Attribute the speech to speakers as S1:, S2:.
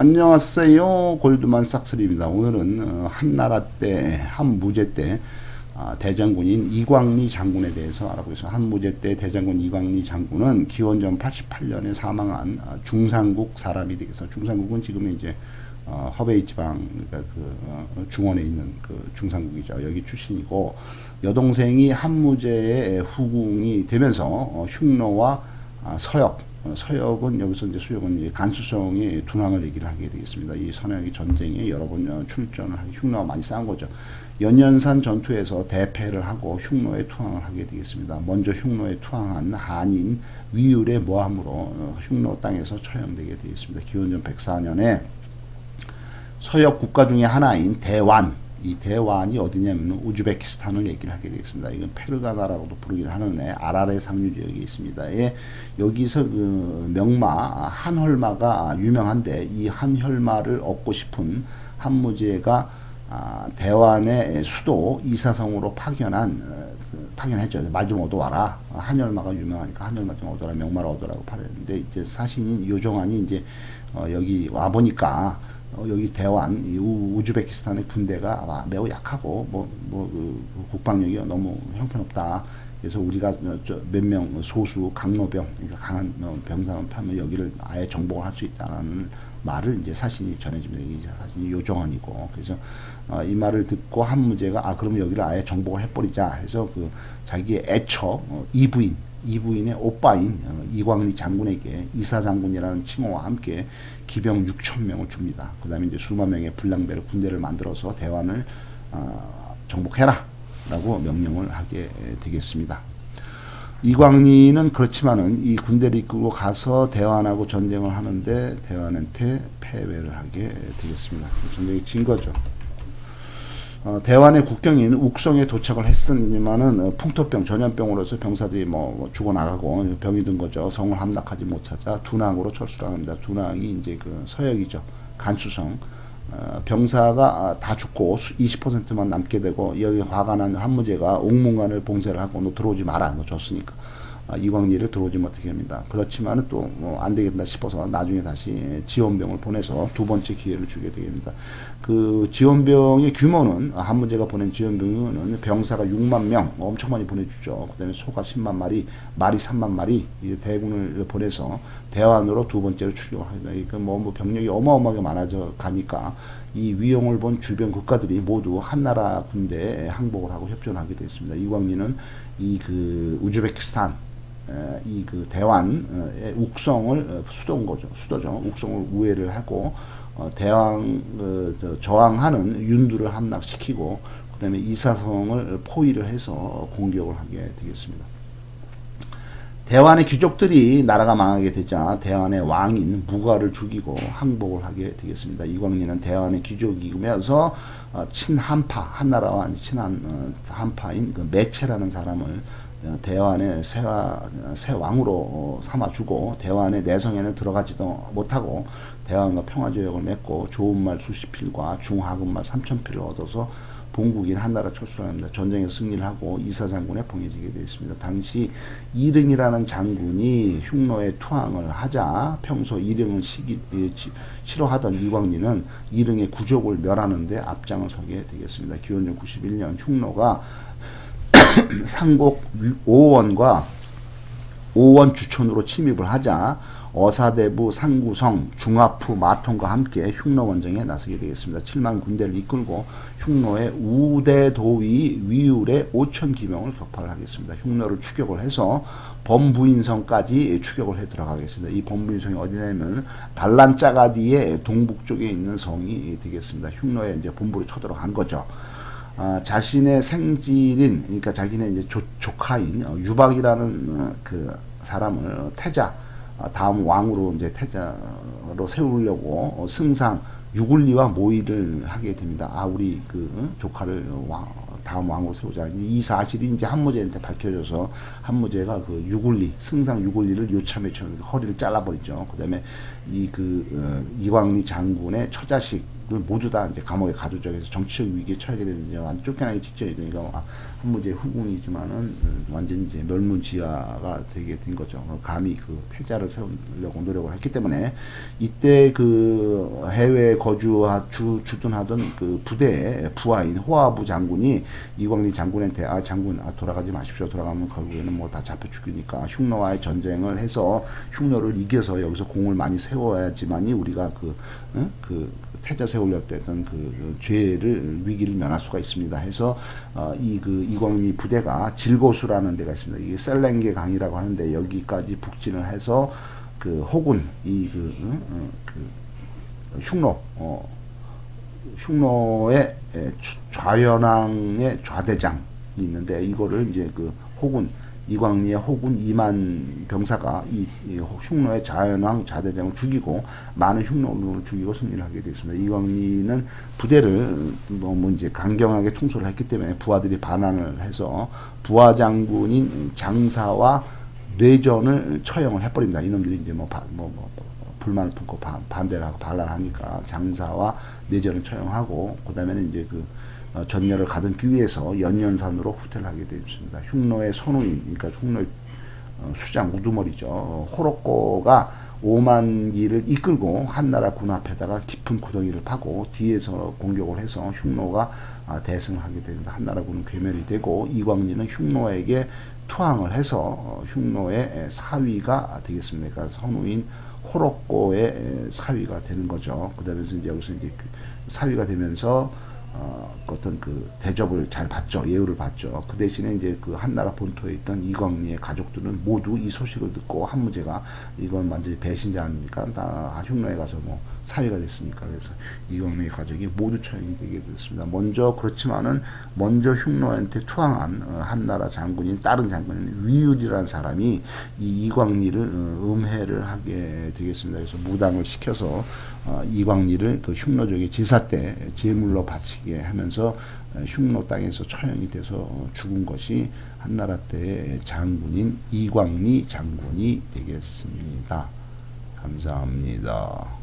S1: 안녕하세요. 골드만 삭스리입니다. 오늘은 어, 한나라 때, 한무제 때 아, 대장군인 이광리 장군에 대해서 알아보겠습니다. 한무제 때 대장군 이광리 장군은 기원전 88년에 사망한 아, 중상국 사람이 되겠어. 중상국은 지금 이제 어, 허베이 지방 그러니까 그 어, 중원에 있는 그 중상국이죠. 여기 출신이고 여동생이 한무제의 후궁이 되면서 어, 흉노와 아, 서역 어, 서역은 여기서 이제 수역은 이제 간수성의 둔왕을 얘기를 하게 되겠습니다. 이 선양의 전쟁에 여러 번 어, 출전을 하고 흉노가 많이 싸운 거죠. 연년산 전투에서 대패를 하고 흉노에 투항을 하게 되겠습니다. 먼저 흉노에 투항한 한인 위율의 모함으로 어, 흉노 땅에서 처형되게 되겠습니다. 기원전 104년에 서역 국가 중에 하나인 대완 이 대완이 어디냐면 우즈베키스탄을 얘기를 하게 되겠습니다. 이건 페르가나라고도 부르기도 하는데 아라레 상류 지역에 있습니다. 예, 여기서 그 명마 한헐마가 유명한데 이 한혈마를 얻고 싶은 한무제가 아, 대완의 수도 이사성으로 파견한 어, 그 파견했죠. 말 좀 얻어와라. 한혈마가 유명하니까 한혈마 좀 얻어라. 명마를 얻어라고 파는데 이제 사신인 요정환이 이제 어, 여기 와 보니까 어, 여기 대완 이 우, 우즈베키스탄의 군대가 아, 매우 약하고 뭐 뭐 그 국방력이 너무 형편없다. 그래서 우리가 몇 명 소수 강로병 그러니까 강한 어, 병사만 파면 여기를 아예 정복을 할 수 있다는 말을 이제 사신이 전해집니다. 이 사신이 요정환이고 그래서 어, 이 말을 듣고 한 무제가 아 그럼 여기를 아예 정복을 해버리자 해서 그 자기의 애처 어, 이부인 이부인의 오빠인 어, 이광리 장군에게 이사 장군이라는 칭호와 함께 기병 6천 명을 줍니다. 그 다음에 이제 수만 명의 불량배를 군대를 만들어서 대환을 어, 정복해라 라고 명령을 하게 되겠습니다. 이광리는 그렇지만은 이 군대를 이끌고 가서 대환하고 전쟁을 하는데 대환한테 패배를 하게 되겠습니다. 전쟁이 진 거죠. 어, 대환의 국경인 욱성에 도착을 했으니만은 어, 풍토병, 전염병으로서 병사들이 뭐, 뭐 죽어나가고 병이 든 거죠. 성을 함락하지 못하자 둔항으로 철수를 합니다. 둔항이 이제 그 서역이죠. 간수성. 어, 병사가 아, 다 죽고 20%만 남게 되고 여기 화가 난 한무제가 옥문관을 봉쇄를 하고 너 들어오지 마라. 너 줬으니까. 아, 이광리를 들어오지 못하게 합니다. 그렇지만은 또뭐 안 되겠다 싶어서 나중에 다시 지원병을 보내서 두 번째 기회를 주게 됩니다. 그 지원병의 규모는 아, 한문제가 보낸 지원병은 병사가 6만 명 엄청 많이 보내주죠. 그다음에 소가 10만 마리, 말이 3만 마리 이 대군을 보내서 대환으로 두 번째로 출격을 합니다. 그러니까 뭐, 뭐 병력이 어마어마하게 많아져 가니까 이 위용을 본 주변 국가들이 모두 한나라 군대에 항복을 하고 협조를 하게 됐습니다. 이광리는 이 그 우즈베키스탄 이 그 대환의 욱성을 어, 수도인 거죠. 수도죠. 욱성을 우회를 하고 어, 대왕 어, 저, 저항하는 윤두를 함락시키고 그다음에 이사성을 포위를 해서 공격을 하게 되겠습니다. 대환의 귀족들이 나라가 망하게 되자 대환의 왕인 무가를 죽이고 항복을 하게 되겠습니다. 이광리는 대환의 귀족이면서 어, 친한파 한나라와 친한 어, 한파인 그 매체라는 사람을 어, 대환의 세와, 새 왕으로 어, 삼아주고 대환의 내성에는 들어가지도 못하고 대환과 평화조약을 맺고 좋은 말 수십 필과 중하급 말 삼천 필을 얻어서 본국인 한나라 철수를 합니다. 전쟁에 승리를 하고 이사 장군에 봉해지게 되어 있습니다. 당시 이릉이라는 장군이 흉노에 투항을 하자 평소 이릉을 시기, 예, 지, 싫어하던 이광리는 이릉의 구족을 멸하는데 앞장을 서게 되겠습니다. 기원전 91년 흉노가 상곡 5원과 5원 주촌으로 침입을 하자 어사대부, 상구성, 중화프, 마통과 함께 흉노 원정에 나서게 되겠습니다. 7만 군대를 이끌고 흉노의 우대도위 위율의 5천 기명을 격파를 하겠습니다. 흉노를 추격을 해서 범부인성까지 추격을 해 들어가겠습니다. 이 범부인성이 어디냐면 달란짜가디의 동북쪽에 있는 성이 되겠습니다. 흉노에 이제 본부로 쳐들어간 거죠. 아, 자신의 생질인 그러니까 자기네 이제 조, 조카인 어, 유박이라는 어, 그 사람을 태자 어, 다음 왕으로 이제 태자로 세우려고 어, 승상 유굴리와 모의를 하게 됩니다. 아 우리 그 어, 조카를 왕, 다음 왕으로 세우자. 이 사실이 이제 한무제한테 밝혀져서 한무제가 그 유굴리 승상 유굴리를 요참에 쳐 허리를 잘라버리죠. 그다음에 이 그 어, 이광리 장군의 처자식 모두 다 이제 감옥에 가두죠. 그래서 정치적 위기에 처하게 되는 이제 완전 쫓겨나기 직전이니까 아, 한무제 후궁이지만은 음, 완전 이제 멸문지화가 되게 된 거죠. 어, 감히 그 태자를 세우려고 노력을 했기 때문에 이때 그 해외 거주하 주 주둔하던 그 부대의 부하인 호화부 장군이 이광리 장군한테 아 장군 아 돌아가지 마십시오. 돌아가면 결국에는 뭐 다 잡혀 죽으니까 흉노와의 전쟁을 해서 흉노를 이겨서 여기서 공을 많이 세워야지만이 우리가 그, 어? 그 태자 세 우려 했던 그 죄를 위기를 면할 수가 있습니다. 해서 어, 이그 이광리 부대가 질고수라는 데가 있습니다. 이게 셀랭게 강이라고 하는데 여기까지 북진을 해서 그 혹은 이그 어, 어, 그 흉노 어, 흉노의 에, 좌- 좌연왕의 좌대장이 있는데 이거를 이제 그 혹은 이광리의 혹은 이만 병사가 이, 이 흉노의 좌연왕 좌대장을 죽이고 많은 흉노를 죽이고 승리를 하게 됐습니다. 이광리는 부대를 너무 이제 강경하게 통솔을 했기 때문에 부하들이 반환을 해서 부하 장군인 장사와 뇌전을 처형을 해버립니다. 이놈들이 이제 뭐, 바, 뭐, 뭐 불만을 품고 반, 반대를 하고 반란하니까 장사와 내전을 처형하고 그다음에는 이제 그 어, 전열을 가든기 위해서 연년산으로 후퇴를 하게 되었습니다. 흉노의 선우인 그러니까 흉노의 어, 수장 우두머리죠. 어, 호로꼬가 5만 기를 이끌고 한나라 군 앞에다가 깊은 구덩이를 파고 뒤에서 공격을 해서 흉노가 아, 대승을 하게 됩니다. 한나라 군은 괴멸이 되고 이광리는 흉노에게 투항을 해서 어, 흉노의 사위가 되겠습니다. 그러니까 선우인 호로꼬의 사위가 되는 거죠. 그 다음에 이제 여기서 이제 그 사위가 되면서 어, 어떤 그 대접을 잘 받죠. 예우를 받죠. 그 대신에 이제 그 한나라 본토에 있던 이광리의 가족들은 모두 이 소식을 듣고 한무제가 이건 완전히 배신자 아닙니까? 다 흉노에 가서 뭐 사위가 됐으니까 그래서 이광리의 가족이 모두 처형이 되게 됐습니다. 먼저 그렇지만은 먼저 흉노한테 투항한 어, 한나라 장군인 다른 장군인 위유지라는 사람이 이 이광리를 어, 음해를 하게 되겠습니다. 그래서 무당을 시켜서 어, 이광리를 그 흉노족의 제사 때 제물로 바치게 하면서 어, 흉노 땅에서 처형이 돼서 죽은 것이 한나라 때의 장군인 이광리 장군이 되겠습니다. 감사합니다.